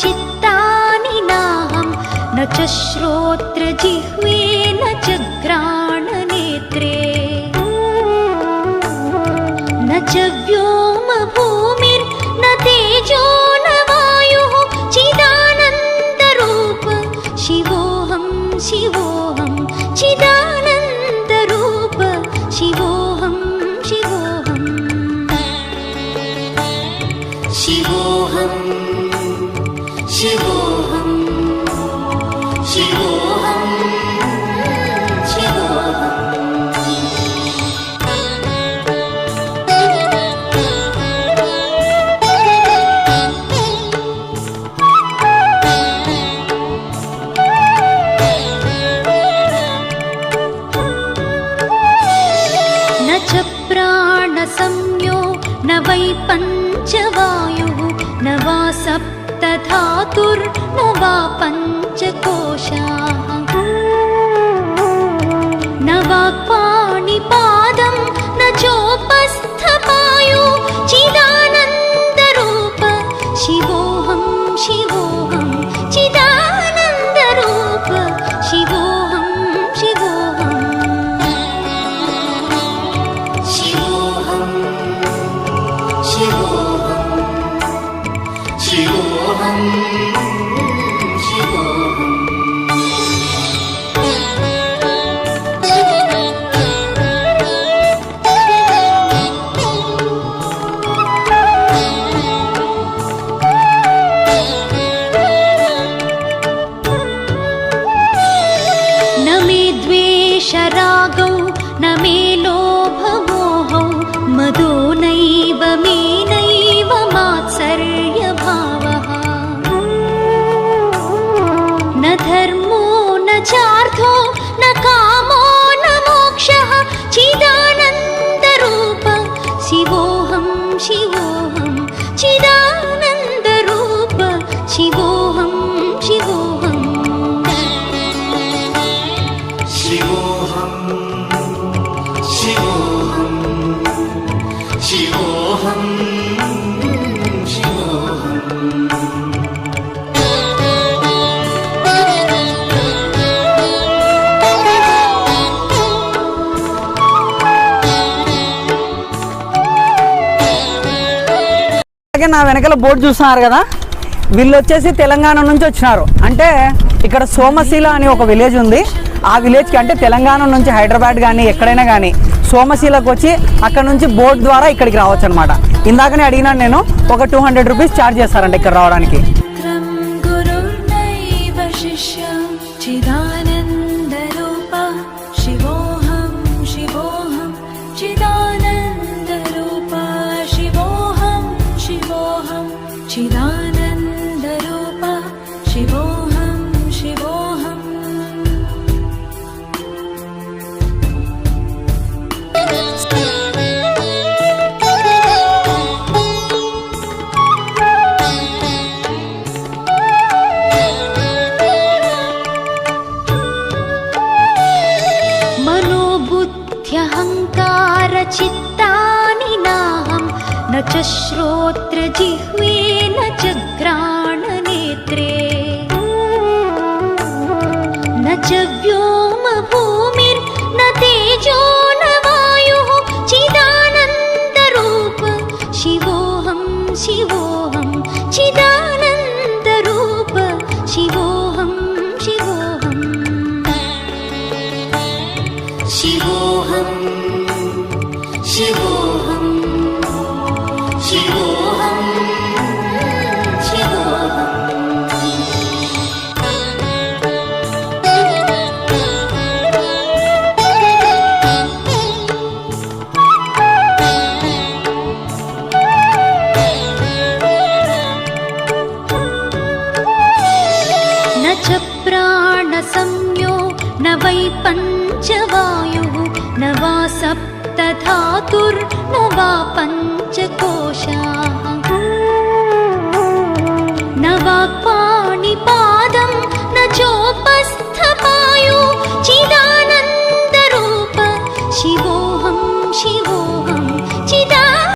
चित्तानि नाहं न च श्रोत्रजिह्वे न च घ्राणनेत्रे न च व्योमभूमिर्न तेजो न वायुः चिदानन्दरूप शिवोऽहं शिवो सप्तधातुर्न वा पञ्चकोशाः न वाक्पाणिपादं न चोपस्थपायु। चिदानन्दरूप। शिवोऽहं शिवोऽहं। चिदानन्दरूप। शिवोऽहं शिवोऽहं। शिवोऽहं शिवोऽहं అలాగే నా వెనకాల బోర్డు చూస్తున్నారు కదా. వీళ్ళు వచ్చేసి తెలంగాణ నుంచి వచ్చినారు. అంటే ఇక్కడ సోమశీల అని ఒక విలేజ్ ఉంది. ఆ విలేజ్కి అంటే తెలంగాణ నుంచి హైదరాబాద్ కానీ ఎక్కడైనా కానీ సోమశీలకు వచ్చి అక్కడ నుంచి బోట్ ద్వారా ఇక్కడికి రావచ్చు అనమాట ఇందాకనే అడిగినాను నేను ఒక టూ హండ్రెడ్ రూపీస్ ఛార్జ్ చేస్తారంట ఇక్కడ రావడానికి. चिदानन्दरूप शिवोऽहं शिवोऽहम् मनोबुद्ध्यहङ्कारचित्तानि नाहं न च श्रोत्रजिह्वे न च घ्राणनेत्रे न च व्योमभूमिर्न वै पञ्चवायुः न वा सप्तधातुर्न वा पञ्चकोशाः